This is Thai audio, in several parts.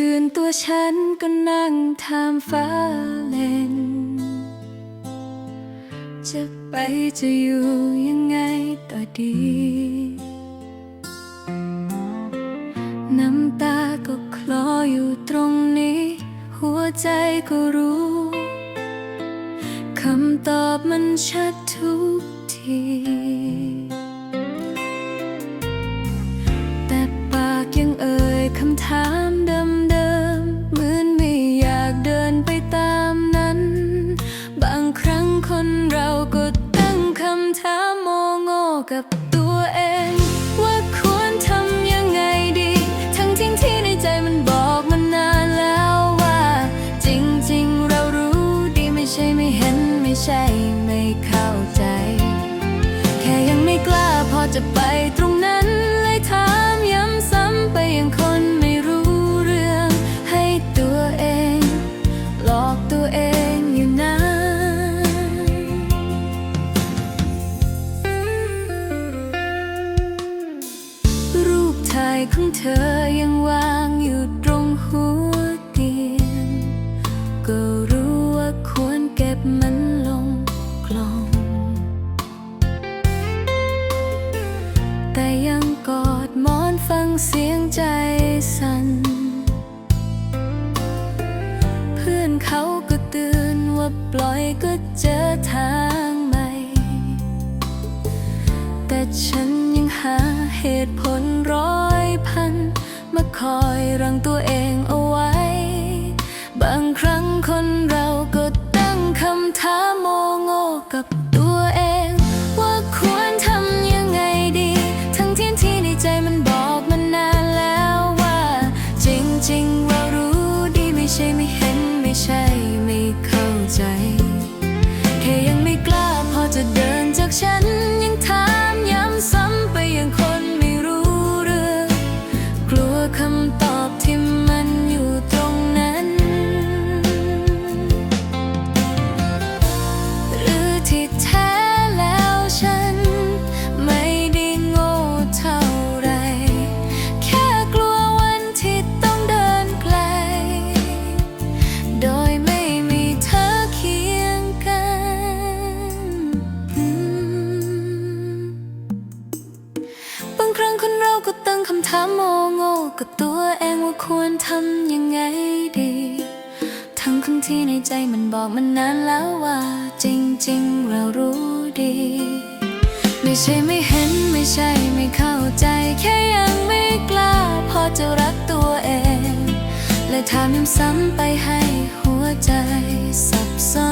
คืนตัวฉันก็นั่งทามฟ้าเล่น จะไปจะอยู่ยังไงต่อดี น้ำตาก็คลออยู่ตรงนี้ หัวใจก็รู้คำตอบมันชัดทุกทีแต่ปากยังเอ่ยคำถาม เอง ว่าควรทำยังไงดี ทั้งทิ้งที่ในใจมันบอกมานานแล้วว่า จริงๆ เรารู้ดีไม่ใช่ไม่เห็นไม่ใช่ไม่เข้าใจ แค่ยังไม่กล้าพอจะไป ของเธอยังวางอยู่ตรงหัวเตียง ก็รู้ว่าควรเก็บมันลงกล่อง แต่ยังกอดหมอนฟังเสียงใจสั่น เพื่อนเขาก็เตือนว่าปล่อยก็เจอทางใหม่ แต่ฉันยังหาเหตุผล มาคอยรังตัวเองเอาไว้ บางครั้งคนเราก็ตั้งคำถามโมโง่กับ งคำถามโมโง่กับตัวเองว่าควรทำยังไงดี ทั้งคนที่ในใจมันบอกมันนานแล้วว่า จริง ๆ เรารู้ดี ไม่ใช่ไม่เห็นไม่ใช่ไม่เข้าใจ แค่ยังไม่กล้า พอจะรักตัวเอง และถามย้ำซ้ำไปให้หัวใจสับสน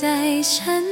ใจฉัน